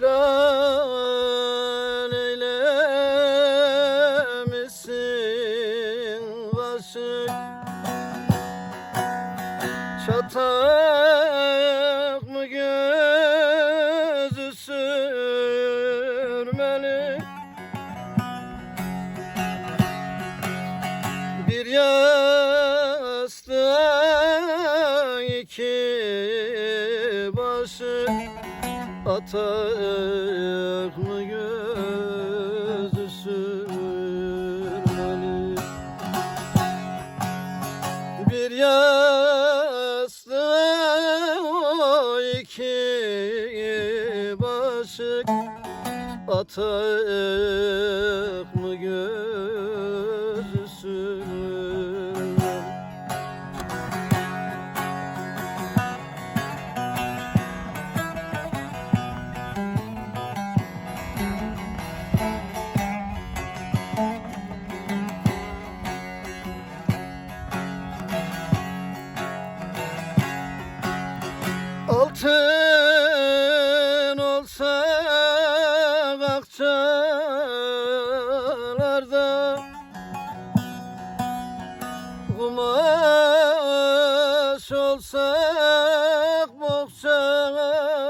Güzel eylemişsin başı Çatak mı gözü sürmeli? Bir yastığa iki başı Atak mı gözü sürmeli Bir yastığa iki başık Atak akçalarda Kumaş olsak bohçalarda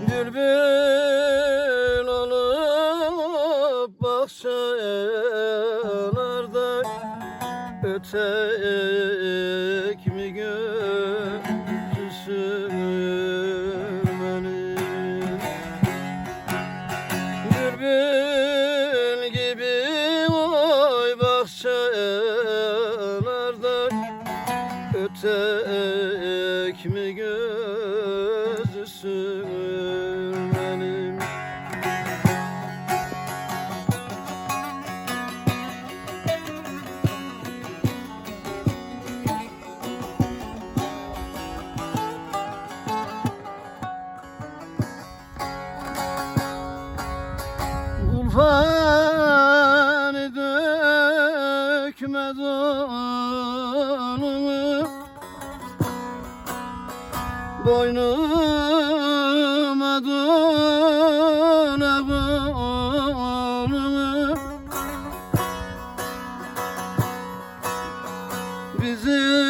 Bülbül olup bahçelerde Ötek mi gözü Bülbül gibi oy bahçelerde Ötek Ulfani dökme donumu Boynuma dona kolumu Bizim